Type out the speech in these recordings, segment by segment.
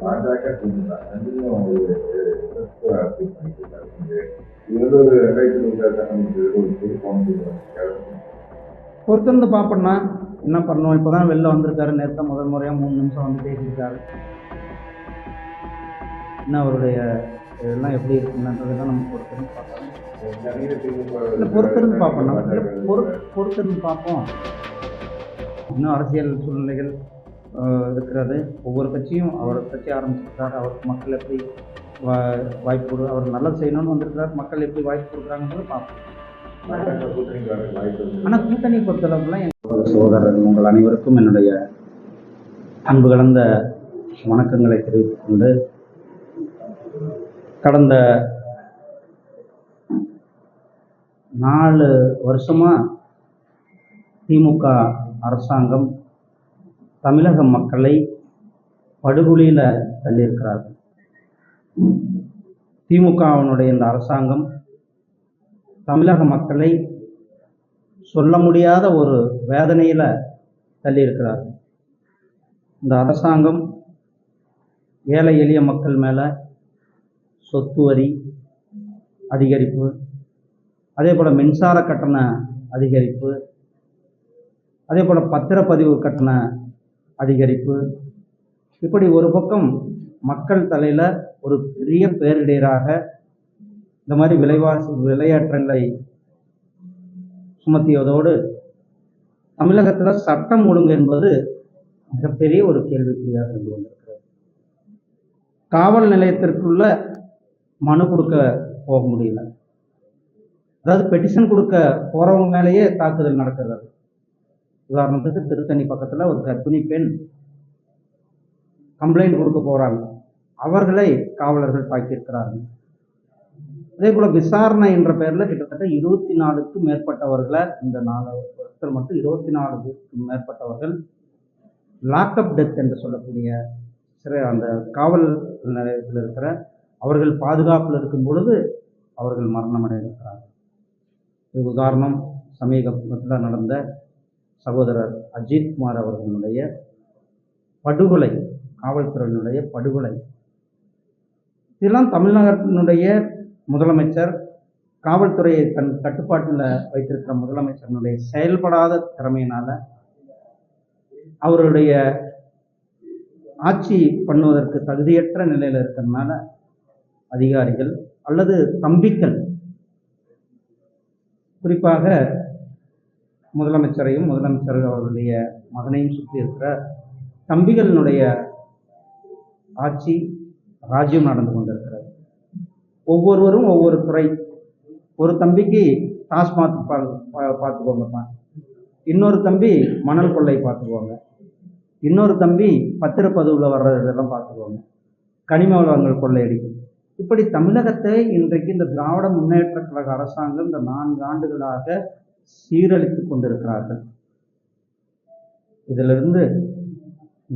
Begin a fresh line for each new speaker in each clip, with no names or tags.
பாஜக திமுக ஒரு ரெண்டாயிரத்தி
பொறுத்திருந்து பார்ப்போம்னா என்ன பண்ணோம் இப்போ தான் வெளில வந்திருக்காரு. நேற்று முதல் முறையாக மூணு நிமிஷம் வந்து பேசியிருக்காரு. என்ன அவருடைய இதெல்லாம் எப்படி இருக்குன்றதெல்லாம் நம்ம பொறுத்திருந்து பார்க்கலாம். இல்லை பொறுத்திருந்து பார்ப்போம். நம்ம பொறு பொறுத்திருந்து பார்ப்போம். இன்னும் அரசியல் சூழ்நிலைகள் இருக்கிறது. ஒவ்வொரு கட்சியும் அவர் கட்சி ஆரம்பிச்சிருக்காரு. அவருக்கு மக்கள் எப்படி வா வாய்ப்பு கொடு அவர் நல்லது செய்யணும்னு வந்திருக்கிறார். மக்கள் எப்படி வாய்ப்பு கொடுக்குறாங்கன்றதை பார்ப்போம். ஆனால் கூட்டணி பொறுத்தளவுல என் சகோதரர்கள் உங்கள் அனைவருக்கும் என்னுடைய அன்பு கலந்த வணக்கங்களை தெரிவித்துக் கொண்டு கடந்த நாலு வருஷமா திமுக அரசாங்கம் தமிழக மக்களை படுகொலியில் தள்ளியிருக்கிறார்கள். திமுகவினுடைய இந்த அரசாங்கம் தமிழக மக்களை சொல்ல முடியாத ஒரு வேதனையில் தள்ளியிருக்கிறார் இந்த அரசாங்கம் ஏழை எளிய மக்கள் மேலே சொத்து வரி அதிகரிப்பு அதே போல் மின்சார கட்டண அதிகரிப்பு அதே போல் பத்திரப்பதிவு கட்டண அதிகரிப்பு. இப்படி ஒரு பக்கம் மக்கள் தலையில் ஒரு பெரிய பேரிடராக இந்த மாதிரி விலைவாசி விளையாட்டங்களை சுமத்தியதோடு தமிழகத்தில் சட்டம் ஒழுங்கு என்பது மிகப்பெரிய ஒரு கேள்விக்குறியாக இருந்து கொண்டிருக்கிறது. காவல் நிலையத்திற்குள்ள மனு கொடுக்க போக முடியல. அதாவது பெட்டிஷன் கொடுக்க போகிறவங்க மேலேயே தாக்குதல் நடக்கிறது. உதாரணத்துக்கு திருத்தணி பக்கத்தில் ஒரு கர்ப்பிணி பெண் கம்ப்ளைண்ட் கொடுக்க போகிறாங்க அவர்களை காவலர்கள் தாக்கியிருக்கிறார்கள். அதே போல் விசாரணை என்ற பெயரில் கிட்டத்தட்ட இருபத்தி நாலுக்கும் மேற்பட்டவர்களை இந்த நாலு வருஷத்தில் மட்டும் இருபத்தி நாலுக்கும் மேற்பட்டவர்கள் லாக்அப் டெத் என்று சொல்லக்கூடிய சிறை அந்த காவல் நிலையத்தில் இருக்கிற அவர்கள் பாதுகாப்பில் இருக்கும் பொழுது அவர்கள் மரணமடைந்திருக்கிறார்கள். இது உதாரணம் சமீபத்தில் நடந்த சகோதரர் அஜித்குமார் அவர்களுடைய படுகொலை காவல்துறையினுடைய படுகொலை. இதெல்லாம் தமிழ்நாட்டினுடைய முதலமைச்சர் காவல்துறையை தன் கட்டுப்பாட்டில் வைத்திருக்கிற முதலமைச்சரினுடைய செயல்படாத திறமையினால் அவருடைய ஆட்சி பண்ணுவதற்கு தகுதியற்ற நிலையில் இருக்கிறதுனால அதிகாரிகள் அல்லது தம்பிக்கள் குறிப்பாக முதலமைச்சரையும் முதலமைச்சர் அவருடைய மகனையும் சுற்றி இருக்கிற தம்பிகளினுடைய ஆட்சி ராஜ்யம் நடந்து கொண்டிருக்கிறது. ஒவ்வொருவரும் ஒவ்வொரு துறை. ஒரு தம்பிக்கு டாஸ்மாக் பா பா- பார்த்துக்கோங்கப்பா. இன்னொரு தம்பி மணல் கொள்ளை பார்த்துக்கோங்க. இன்னொரு தம்பி பத்திரப்பதிவில் வர்றது இதெல்லாம் பார்த்துக்கோங்க. கனிம வளங்கள் கொள்ளையடிக்கும் இப்படி தமிழகத்தை இன்றைக்கு இந்த திராவிட முன்னேற்ற கழக அரசாங்கம் இந்த நான்கு ஆண்டுகளாக சீரழித்து கொண்டிருக்கிறார்கள். இதிலிருந்து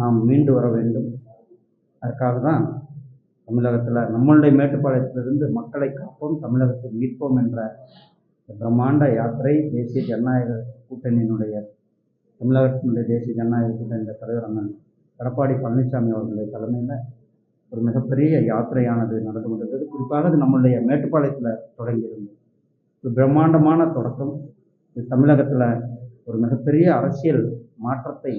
நாம் மீண்டு வர வேண்டும். அதற்காக தான் தமிழகத்தில் நம்மளுடைய மேட்டுப்பாளையத்திலிருந்து மக்களை காப்போம் தமிழகத்தை மீட்போம் என்ற பிரம்மாண்ட யாத்திரை தேசிய ஜனநாயக கூட்டணியினுடைய தமிழகத்தினுடைய தேசிய ஜனநாயக கூட்டணியுடைய தலைவர் அண்ணன் எடப்பாடி பழனிசாமி அவர்களுடைய தலைமையில் ஒரு மிகப்பெரிய யாத்திரையானது நடந்து கொண்டிருந்தது குறிப்பாக அது நம்மளுடைய மேட்டுப்பாளையத்தில் தொடங்கியிருந்தது ஒரு பிரம்மாண்டமான தொடக்கம். இது தமிழகத்தில் ஒரு மிகப்பெரிய அரசியல் மாற்றத்தை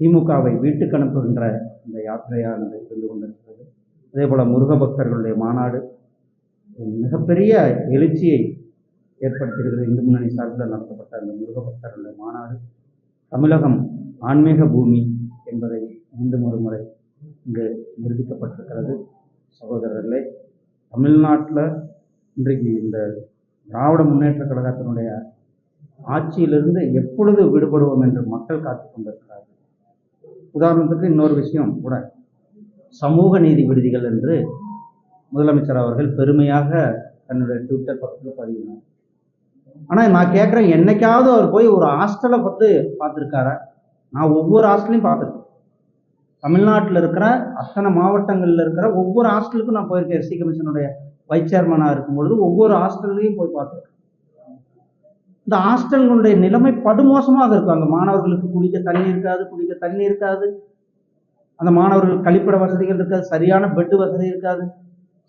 திமுகவை வீட்டுக்கு அனுப்புகின்ற இந்த யாத்திரையானது இருந்து கொண்டிருக்கிறது. அதே போல் முருக பக்தர்களுடைய மாநாடு மிகப்பெரிய எழுச்சியை ஏற்படுத்தியிருக்கிறது இந்து முன்னணி சார்பில் நடத்தப்பட்ட அந்த முருக பக்தர்களுடைய மாநாடு தமிழகம் ஆன்மீக பூமி என்பதை மீண்டும் ஒரு முறை இங்கு நிரூபிக்கப்பட்டிருக்கிறது. சகோதரர்களே தமிழ்நாட்டில் இன்றைக்கு இந்த திராவிட முன்னேற்ற கழகத்தினுடைய ஆட்சியிலிருந்து எப்பொழுது விடுபடுவோம் என்று மக்கள் காத்து கொண்டிருக்கிறார்கள். உதாரணத்துக்கு இன்னொரு விஷயம் கூட. சமூக நீதி விடுதிகள் என்று முதலமைச்சர் அவர்கள் பெருமையாக தன்னுடைய ட்விட்டர் பக்கத்தில் பதிவினார். ஆனால் நான் கேட்குறேன் என்னைக்காவது அவர் போய் ஒரு ஹாஸ்டலை பார்த்து பார்த்துருக்காரு? நான் ஒவ்வொரு ஹாஸ்டலையும் பார்த்துருக்கேன். தமிழ்நாட்டில் இருக்கிற அத்தனை மாவட்டங்களில் இருக்கிற ஒவ்வொரு ஹாஸ்டலுக்கும் நான் போயிருக்கேன். எஸ்சி கமிஷனுடைய வைஸ் சேர்மனாக இருக்கும் பொழுது ஒவ்வொரு ஹாஸ்டல்லையும் போய் பார்த்துருக்கேன். இந்த ஹாஸ்டல்களுடைய நிலைமை படுமோசமாக இருக்கும். அந்த மாணவர்களுக்கு குடிக்க தண்ணி இருக்காது குடிக்க தண்ணி இருக்காது. அந்த மாணவர்கள் கழிப்பிட வசதிகள் இருக்காது சரியான பெட்டு வசதி இருக்காது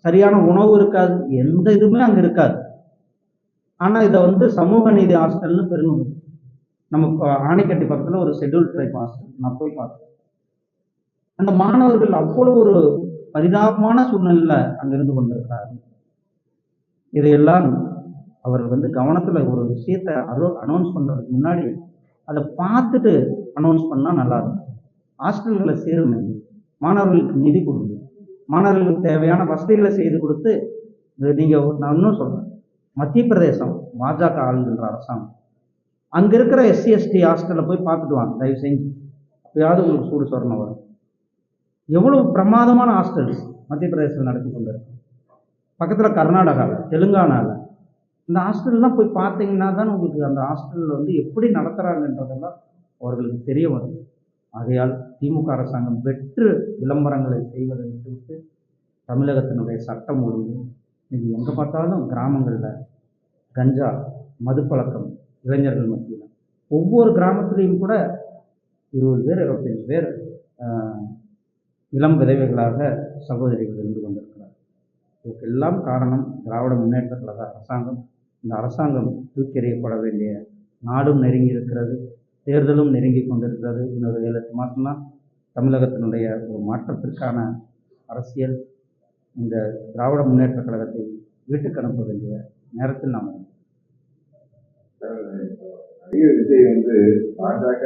சரியான உணவு இருக்காது எந்த இதுவுமே அங்கே இருக்காது. ஆனால் இதை வந்து சமூக நீதி ஹாஸ்டல்னு பெருமை நம்ம ஆணைக்கட்டி பக்கத்தில் ஒரு ஷெட்யூல் ட்ரைப் ஹாஸ்டல் நான் போய் பார்த்தேன். அந்த மாணவர்கள் அவ்வளோ ஒரு பரிதாபமான சூழ்நிலையில் அங்கே இருந்து கொண்டிருக்கிறார்கள். இதையெல்லாம் அவர் வந்து கவனத்தில் ஒரு விஷயத்த அதோ அனௌன்ஸ் பண்ணுறதுக்கு முன்னாடி அதை பார்த்துட்டு அனௌன்ஸ் பண்ணால் நல்லா இருக்கும். ஹாஸ்டல்களை சேருங்க. மாணவர்களுக்கு நிதி கொடுங்க. மாணவர்களுக்கு தேவையான வசதிகளை செய்து கொடுத்து இது நீங்கள் நான் இன்னும் சொல்கிறேன் மத்திய பிரதேசம் பாஜக ஆளுகின்ற அரசாங்கம். அங்கே இருக்கிற எஸ்சி எஸ்டி ஹாஸ்டலில் போய் பார்த்துட்டு வாங்க தயவு செஞ்சு. அப்பயாவது உங்களுக்கு சூடு சொரணம் வரும். எவ்வளவு பிரமாதமான ஹாஸ்டல்ஸ் மத்திய பிரதேசத்தில் நடத்தி கொண்டு இருக்கு பக்கத்தில் கர்நாடகாவில் தெலுங்கானாவில் இந்த ஹாஸ்டல்லாம் போய் பார்த்தீங்கன்னா தான் உங்களுக்கு அந்த ஹாஸ்டலில் வந்து எப்படி நடத்துகிறாங்கன்றதெல்லாம் அவர்களுக்கு தெரிய வரும். ஆகையால் திமுக அரசாங்கம் வெற்று விளம்பரங்களை செய்வதை விட்டுவிட்டு தமிழகத்தினுடைய சட்டம் ஒழுங்கு இன்னைக்கு எங்கே பார்த்தாலும் கிராமங்களில் கஞ்சா மதுப்பழக்கம் இளைஞர்கள் மத்தியில். ஒவ்வொரு கிராமத்துலேயும் கூட இருபது பேர் இருபத்தஞ்சு பேர் இளம் விதவைகளாக சகோதரிகள் இருந்து கொண்டிருக்கிறார் இதுக்கெல்லாம் காரணம் திராவிட முன்னேற்ற கழக அரசாங்கம். இந்த அரசாங்கம் தூக்கி எறியப்பட வேண்டிய நாடும் நெருங்கி இருக்கிறது. தேர்தலும் நெருங்கி கொண்டிருக்கிறது. இன்னொரு ஏழு எட்டு மாதம்தான் தமிழகத்தினுடைய ஒரு மாற்றத்திற்கான அரசியல் இந்த திராவிட முன்னேற்ற கழகத்தை வீட்டுக்கு அனுப்ப வேண்டிய நேரத்தில் நாம்.
நடிகர் விஜய் வந்து பாஜக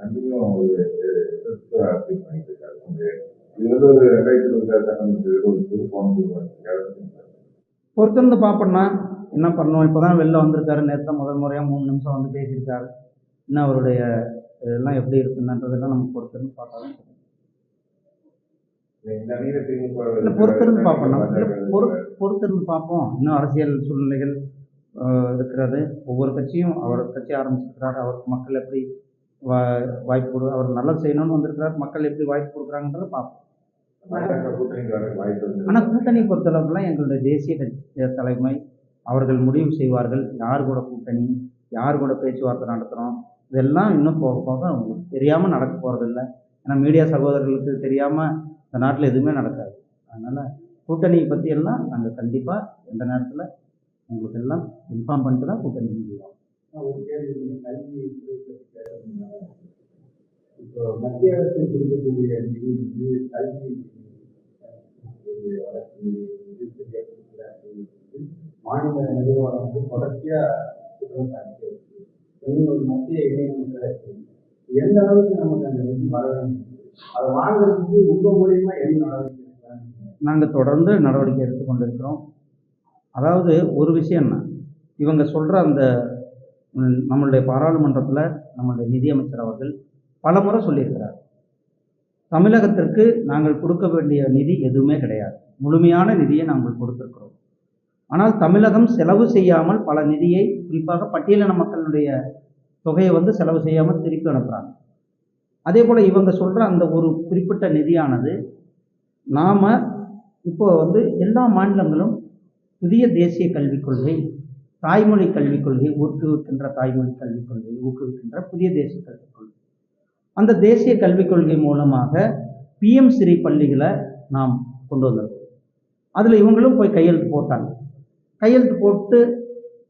ரெண்டுமே ஒரு பண்ணிட்டு இருக்காரு இது வந்து ஒரு ரெண்டாயிரத்தி இருபத்தி ஆறு ஒரு பாம்பு
பொறுத்திருந்து பார்ப்போம்னா என்ன பண்ணுவோம் இப்போ தான் வெளில வந்திருக்காரு. நேற்று முதல் முறையாக மூணு நிமிஷம் வந்து பேசியிருக்காரு. இன்னும் அவருடைய இதெல்லாம் எப்படி இருக்குன்றதெல்லாம் நம்ம பொறுத்திருந்து பார்த்தாலும் இல்லை பொறுத்திருந்து பார்ப்போம். நம்ம பொறு பொறுத்திருந்து பார்ப்போம். இன்னும் அரசியல் சூழ்நிலைகள் இருக்கிறது. ஒவ்வொரு கட்சியும் அவர் கட்சி ஆரம்பிச்சிருக்கிறார். அவருக்கு மக்கள் எப்படி வா வாய்ப்பு கொடு அவர் நல்லது செய்யணும்னு வந்திருக்கிறார். மக்கள் எப்படி வாய்ப்பு கொடுக்குறாங்கன்றதை பார்ப்போம். ஆனால் கூட்டணி பொறுத்தளவுக்குலாம் எங்களுடைய தேசிய தலைமை அவர்கள் முடிவு செய்வார்கள் யார் கூட கூட்டணி யார் கூட பேச்சுவார்த்தை நடத்துகிறோம் இதெல்லாம் இன்னும் போக போக அவங்களுக்கு தெரியாமல் நடக்க போகிறதில்ல ஏன்னா மீடியா சகோதரர்களுக்கு தெரியாமல் இந்த நாட்டில் எதுவுமே நடக்காது அதனால் கூட்டணியை பற்றி எல்லாம் நாங்கள் கண்டிப்பாக எந்த நேரத்தில் உங்களுக்கு எல்லாம் இன்ஃபார்ம் பண்ணிட்டு தான் கூட்டணி முடியும்
ஒரு கல்வி இப்போ மத்திய அரசு கொடுக்கக்கூடிய நிதி வந்து கல்வி வளர்ச்சி வந்து மாநில நிர்வாகம் வந்து தொடர்ச்சியா குற்றம் சாட்டிட்டே நீங்க ஒரு மத்திய இணையமைச்சரா எந்த அளவுக்கு நமக்கு அந்த நிதி வர வேண்டும்? அதை வாங்குறதுக்கு உங்க மூலியமா என்ன நடவடிக்கை
நாங்கள் தொடர்ந்து நடவடிக்கை எடுத்து கொண்டிருக்கிறோம். அதாவது ஒரு விஷயம் என்ன? இவங்க சொல்கிற அந்த நம்மளுடைய பாராளுமன்றத்தில் நம்மளுடைய நிதியமைச்சர் அவர்கள் பல முறை சொல்லியிருக்கிறார். தமிழகத்திற்கு நாங்கள் கொடுக்க வேண்டிய நிதி எதுவுமே கிடையாது. முழுமையான நிதியை நாங்கள் கொடுத்துருக்கிறோம். ஆனால் தமிழகம் செலவு செய்யாமல் பல நிதியை குறிப்பாக பட்டியலின மக்களுடைய தொகையை வந்து செலவு செய்யாமல் திருப்பி அனுப்புகிறாங்க அதே போல் இவங்க சொல்கிற அந்த ஒரு குறிப்பிட்ட நிதியானது நாம் இப்போ வந்து எல்லா மாநிலங்களும் புதிய தேசிய கல்விக் கொள்கை தாய்மொழி கல்விக் கொள்கை ஊக்குவிக்கின்ற தாய்மொழி கல்விக் கொள்கை ஊக்குவிக்கின்ற புதிய தேசிய கல்விக் கொள்கை. அந்த தேசிய கல்விக் கொள்கை மூலமாக பிஎம் ஸ்ரீ பள்ளிகளை நாம் கொண்டு வந்திருக்கோம். அதில் இவங்களும் போய் கையெழுத்து போட்டாங்க. கையெழுத்து போட்டு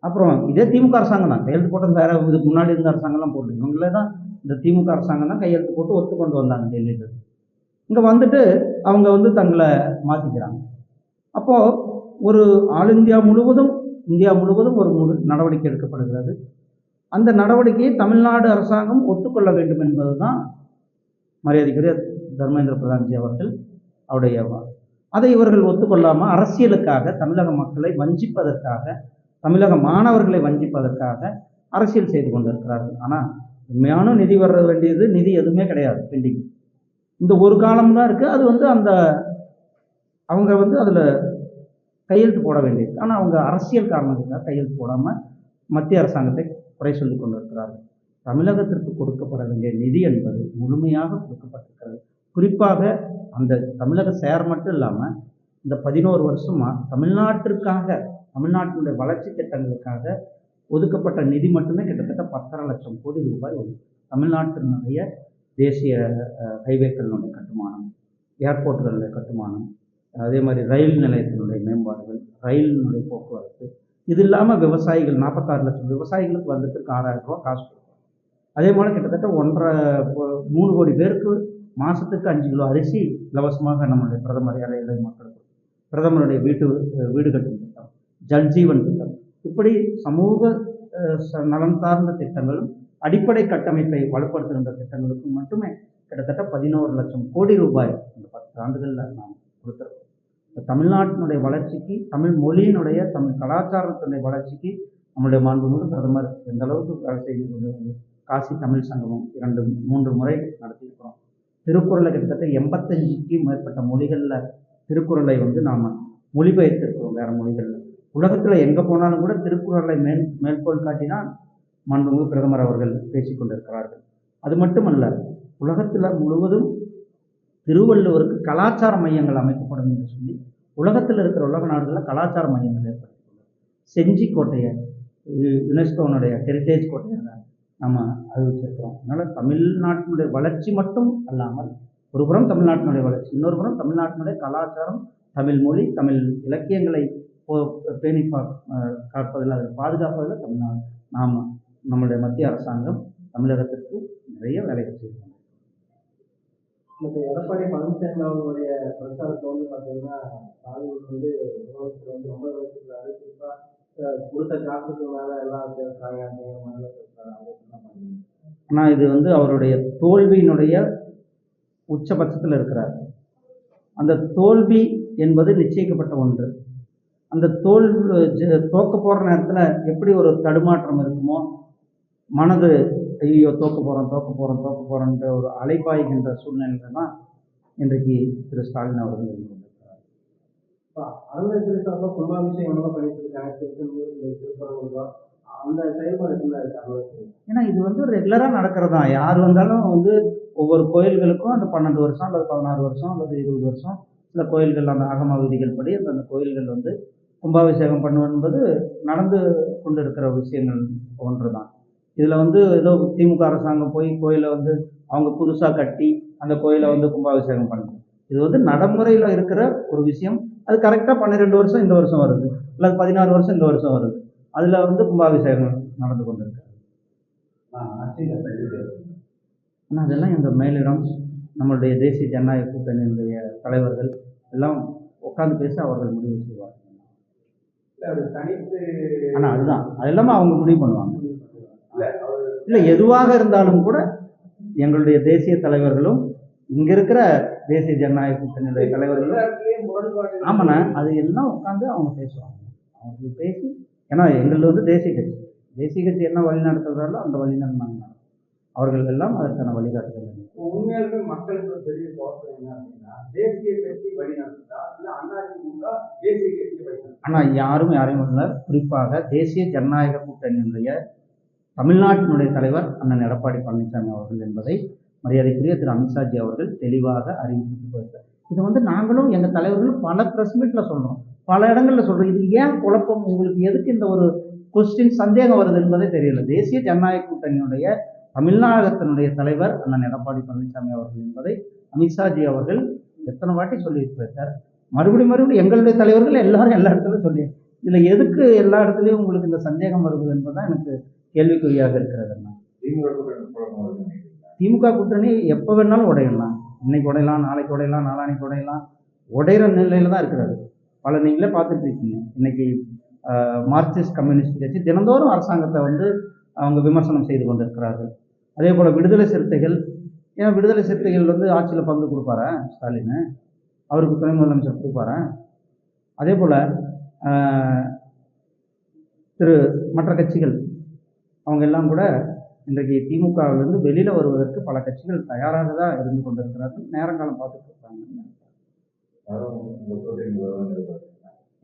அப்புறம் இதே திமுக அரசாங்கம் தான். கையெழுத்து போட்டது வேற இதுக்கு முன்னாடி இருந்த அரசாங்கம்லாம் போட்டு இவங்களே தான் இந்த திமுக அரசாங்கம் தான் கையெழுத்து போட்டு ஒத்து கொண்டு வந்தாங்க டெல்லியில். இங்கே வந்துட்டு அவங்க வந்து தங்களை மாற்றிக்கிறாங்க அப்போது ஒரு ஆல் இந்தியா முழுவதும் இந்தியா முழுவதும் ஒரு முழு நடவடிக்கை எடுக்கப்படுகிறது. அந்த நடவடிக்கையை தமிழ்நாடு அரசாங்கம் ஒத்துக்கொள்ள வேண்டும் என்பது தான் மரியாதைக்குரிய தர்மேந்திர பிரதான்ஜி அவர்கள் அவருடைய அதை இவர்கள் ஒத்துக்கொள்ளாமல் அரசியலுக்காக தமிழக மக்களை வஞ்சிப்பதற்காக தமிழக மாணவர்களை வஞ்சிப்பதற்காக அரசியல் செய்து கொண்டிருக்கிறார்கள். ஆனால் உண்மையான நிதி வர வேண்டியது நிதி எதுவுமே கிடையாது பெண்டிங் இந்த ஒரு காலம் தான் இருக்குது அது வந்து அந்த அவங்க வந்து அதில் கையெழுத்து போட வேண்டியது. ஆனால் அவங்க அரசியல் காரணத்துக்காக கையெழுத்து போடாமல் மத்திய அரசாங்கத்தை குறை சொல்லி கொண்டிருக்கிறார்கள். தமிழகத்திற்கு கொடுக்கப்பட வேண்டிய நிதி என்பது முழுமையாக கொடுக்கப்பட்டிருக்கிறது. குறிப்பாக அந்த தமிழக சேர் மட்டும் இல்லாமல் இந்த பதினோரு வருஷமாக தமிழ்நாட்டிற்காக தமிழ்நாட்டினுடைய வளர்ச்சி திட்டங்களுக்காக ஒதுக்கப்பட்ட நிதி மட்டுமே கிட்டத்தட்ட பத்தரை லட்சம் கோடி ரூபாய் வரும். தமிழ்நாட்டினுடைய தேசிய ஹைவேக்களினுடைய கட்டுமானம் ஏர்போர்ட்டுகளுடைய கட்டுமானம் அதே மாதிரி ரயில் நிலையத்தினுடைய மேம்பாடுகள் ரயிலினுடைய போக்குவரத்து. இது இல்லாமல் விவசாயிகள் நாற்பத்தாறு லட்சம் விவசாயிகளுக்கு வந்ததுக்கு ஆறாயிரம் ரூபாய் காசு கொடுக்கும் அதே போல் கிட்டத்தட்ட ஒன்றரை மூணு கோடி பேருக்கு மாதத்துக்கு அஞ்சு கிலோ அரிசி இலவசமாக நம்மளுடைய பிரதமர் ஏழை மக்களுக்கு பிரதமருடைய வீட்டு வீடு கட்டும் திட்டம் ஜல்ஜீவன் திட்டம். இப்படி சமூக ச- நலன் சார்ந்த திட்டங்களும் அடிப்படை கட்டமைப்பை வலுப்படுத்துகின்ற திட்டங்களுக்கும் மட்டுமே கிட்டத்தட்ட பதினோரு லட்சம் கோடி ரூபாய் இந்த பத்து ஆண்டுகளில் நாம் கொடுத்துருக்கோம். தமிழ்நாட்டினுடைய வளர்ச்சிக்கு தமிழ் மொழியினுடைய தமிழ் கலாச்சாரத்தினுடைய வளர்ச்சிக்கு நம்முடைய மாண்புமிகு பிரதமர் எந்த அளவுக்கு வேலை செய்து கொண்டு காசி தமிழ் சங்கமம் இரண்டு மூன்று முறை நடத்தியிருக்கிறோம். திருக்குறளை கிட்டத்தட்ட எண்பத்தஞ்சுக்கு மேற்பட்ட மொழிகளில் திருக்குறளை வந்து நாம் மொழிபெயர்த்திருக்கிறோம் வேறு மொழிகளில். உலகத்தில் எங்கே போனாலும் கூட திருக்குறளை மேல் மேற்கோள் காட்டினால் மாண்புமிகு பிரதமர் அவர்கள் பேசிக்கொண்டிருக்கிறார்கள் அது மட்டுமல்ல உலகத்தில் முழுவதும் திருவள்ளுவருக்கு கலாச்சார மையங்கள் அமைக்கப்படும் என்று சொல்லி உலகத்தில் இருக்கிற உலக நாடுகளில் கலாச்சார மையங்கள் ஏற்படுத்தியுள்ளது செஞ்சி கோட்டையை யுனெஸ்கோனுடைய ஹெரிட்டேஜ் கோட்டையாக நம்ம அறிவிச்சிருக்கிறோம் அதனால் தமிழ்நாட்டினுடைய வளர்ச்சி மட்டும் அல்லாமல் ஒரு புறம் தமிழ்நாட்டினுடைய வளர்ச்சி இன்னொரு புறம் தமிழ்நாட்டினுடைய கலாச்சாரம் தமிழ் மொழி தமிழ் இலக்கியங்களை போ- பேணி பா காப்பதில் அதை பாதுகாப்பதில் தமிழ்நாடு நாம் நம்மளுடைய மத்திய அரசாங்கம் தமிழகத்திற்கு நிறைய வேலைகள் செய்யணும்
எடப்பாடி பழனிசாமி அவர்களுடைய பிரச்சாரத்தை வந்து பார்த்தீங்கன்னா ஸ்டாலின் வந்து உலகத்தில் வந்து ரொம்ப யோசிக்கிறாரு குறிப்பாக கொடுத்த காசுக்கு மேலே எல்லாம் அப்படிங்கிற
ஆனால் இது வந்து அவருடைய தோல்வியினுடைய உச்சபட்சத்தில் இருக்கிறார். அந்த தோல்வி என்பது நிச்சயிக்கப்பட்ட ஒன்று. அந்த தோல் ஜ- தோக்க போகிற நேரத்தில் எப்படி ஒரு தடுமாற்றம் இருக்குமோ மனது ஐயோ தோக்க போகிறோம் தோக்க போகிறோம் தோக்க போகிறோன்ற ஒரு அலைப்பாய்கின்ற சூழ்நிலை தான் இன்றைக்கு திரு ஸ்டாலின் அவர்கள் இருந்து கொண்டிருக்கிறார்
கும்பாபிஷேகம் எல்லாம் பண்ணிட்டு இருக்காங்க திருச்செந்தூர் அந்த செயல்பாடு
ஏன்னா இது வந்து ரெகுலராக நடக்கிறது? தான் யார் வந்தாலும் வந்து ஒவ்வொரு கோயில்களுக்கும் அந்த பன்னெண்டு வருஷம் அல்லது பதினாறு வருஷம் அல்லது இருபது வருஷம் சில கோயில்கள் அந்த ஆகம விதிகள் படி அந்த அந்த கோயில்கள் வந்து கும்பாபிஷேகம் பண்ணுவது என்பது நடந்து கொண்டு இருக்கிற விஷயங்கள் ஒன்று தான் இதில் வந்து ஏதோ திமுக அரசாங்கம் போய் கோயிலை வந்து அவங்க புதுசாக கட்டி அந்த கோயிலை வந்து கும்பாபிஷேகம் பண்ணணும் இது வந்து நடைமுறையில் இருக்கிற ஒரு விஷயம். அது கரெக்டாக பன்னிரெண்டு வருஷம் இந்த வருஷம் வருது. அல்லது பதினாறு வருஷம் இந்த வருஷம் வருது. அதில் வந்து கும்பாபிஷேகம் நடந்து கொண்டு இருக்கு ஆனால் அதெல்லாம் இந்த மேலிடம் நம்மளுடைய தேசிய ஜனநாயக கூட்டணியினுடைய தலைவர்கள் எல்லாம் உட்கார்ந்து பேச அவர்கள் முடிவு செய்வார்கள். ஆனால் அதுதான். அது எல்லாமே அவங்க முடிவு பண்ணுவாங்க.
இல்லை
எதுவாக இருந்தாலும் கூட எங்களுடைய தேசிய தலைவர்களும் இங்க இருக்கிற தேசிய ஜனநாயக கூட்டணியுடைய
முரண்பாடு
ஆமாண்ணா அது எல்லாம் உட்காந்து அவங்க பேசுவாங்க. அவங்க பேசி ஏன்னா எங்களது வந்து தேசிய கட்சி. தேசிய கட்சி என்ன வழி நடத்துகிறாரோ அந்த வழி நடந்தாங்க. அவர்கள் எல்லாம் அதற்கான வழிகாட்டுதல்
உண்மையாலுமே மக்களுக்கு பெரிய குழப்பம் என்ன அப்படின்னா தேசிய கட்சி வழி நடத்துதா? இல்ல அதிமுக தேசிய கட்சி வழி
ஆனால் யாரும் யாரையும் இல்லை குறிப்பாக தேசிய ஜனநாயக கூட்டணியினுடைய தமிழ்நாட்டினுடைய தலைவர் அண்ணன் எடப்பாடி பழனிசாமி அவர்கள் என்பதை மரியாதைக்குரிய திரு அமித்ஷாஜி அவர்கள் தெளிவாக அறிவித்து போயிருக்கார் இதை வந்து நாங்களும் எங்கள் தலைவர்களும் பல ப்ரெஸ் மீட்டில் சொல்கிறோம் பல இடங்களில் சொல்கிறோம் இது ஏன் குழப்பம்? உங்களுக்கு எதுக்கு இந்த ஒரு கொஸ்டின் சந்தேகம் வருது என்பதே தெரியல. தேசிய ஜனநாயக கூட்டணியுடைய தமிழ்நாடகத்தினுடைய தலைவர் அண்ணன் எடப்பாடி பழனிசாமி அவர்கள் என்பதை அமித்ஷாஜி அவர்கள் எத்தனை வாட்டி சொல்லிட்டு போயிருக்கார். மறுபடியும் மறுபடியும் எங்களுடைய தலைவர்கள் எல்லாரும் எல்லா இடத்துலையும் சொல்லி இதில் எதுக்கு எல்லா இடத்துலையும் உங்களுக்கு இந்த சந்தேகம் வருது என்பதுதான் எனக்கு கேள்விக்குறியாக இருக்கிறது அண்ணா.
திமுக கூட்டணி
எப்போ வேணாலும் உடையலாம். இன்னைக்கு உடையலாம் நாளைக்கு உடையலாம் நாளானைக்கு உடையலாம். உடையிற நிலையில தான் இருக்கிறாரு. பல நீங்களே பார்த்துட்டு இருக்கீங்க. இன்னைக்கு மார்க்சிஸ்ட் கம்யூனிஸ்ட் கட்சி தினந்தோறும் அரசாங்கத்தை வந்து அவங்க விமர்சனம் செய்து கொண்டிருக்கிறார்கள். அதே போல் விடுதலை சிறுத்தைகள் ஏன்னா விடுதலை சிறுத்தைகள் வந்து ஆட்சியில் பங்கு கொடுப்பாரு? ஸ்டாலின். அவருக்கு துணை முதலமைச்சர் கொடுப்பாரா? அதே போல் திரு மற்ற கட்சிகள் அவங்க எல்லாம் கூட இன்றைக்கு திமுகவிலிருந்து வெளியில் வருவதற்கு பல கட்சிகள் தயாராக தான் இருந்து கொண்டிருக்கிறார்கள். நேரங்காலம் பார்த்துட்டு இருக்காங்க
கூட்டணி?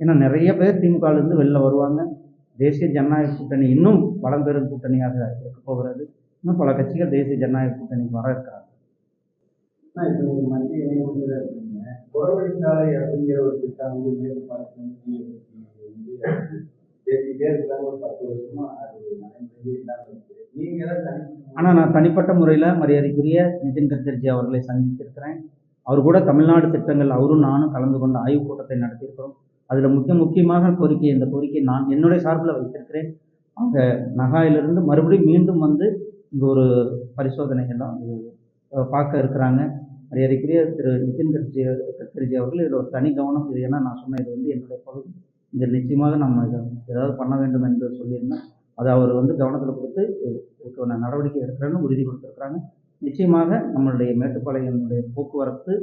ஏன்னா நிறைய பேர் திமுகவிலிருந்து வெளில வருவாங்க. தேசிய ஜனநாயக கூட்டணி இன்னும் பெறும் கூட்டணியாக இருக்க போகிறது. இன்னும் பல கட்சிகள் தேசிய ஜனநாயக கூட்டணிக்கு வர இருக்கிறாங்க.
மத்திய இணையமைச்சர் இருக்கீங்க. அப்படிங்கிற ஒரு திட்டம் வந்து பேசிக்கிட்டே இருக்கிறாங்க ஒரு பத்து வருஷமா அது நடைமுறையே
ஆனால் நான் தனிப்பட்ட முறையில் மரியாதைக்குரிய நிதின் கட்கர்ஜி அவர்களை சந்தித்திருக்கிறேன். அவர் கூட தமிழ்நாடு திட்டங்கள் அவரும் நானும் கலந்து கொண்ட ஆய்வுக் கூட்டத்தை நடத்தியிருக்கிறோம். அதில் முக்கிய முக்கியமாக கோரிக்கை இந்த கோரிக்கை நான் என்னுடைய சார்பில் வைத்திருக்கிறேன். அவங்க நகாயிலிருந்து மறுபடியும் மீண்டும் வந்து இங்கே ஒரு பரிசோதனை எல்லாம் பார்க்க இருக்கிறாங்க. மரியாதைக்குரிய திரு நிதின் கட்கரி கட்கரிஜி அவர்கள் இதில் ஒரு தனி கவனம் இது. ஏன்னா நான் சொன்ன இது வந்து என்னுடைய பகுதி. இந்த நிச்சயமாக நம்ம இதை ஏதாவது பண்ண வேண்டும் என்று சொல்லியிருந்தேன் அதை அவர் வந்து கவனத்தில் கொடுத்து இதுக்கான நடவடிக்கை எடுக்கிறேன்னு உறுதி கொடுத்துருக்குறாங்க. நிச்சயமாக நம்மளுடைய மேட்டுப்பாளையனுடைய போக்குவரத்து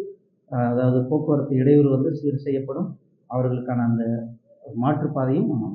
அதாவது போக்குவரத்து இடையூறு வந்து சீர் செய்யப்படும். அவர்களுக்கான அந்த மாற்றுப்பாதையும் நம்ம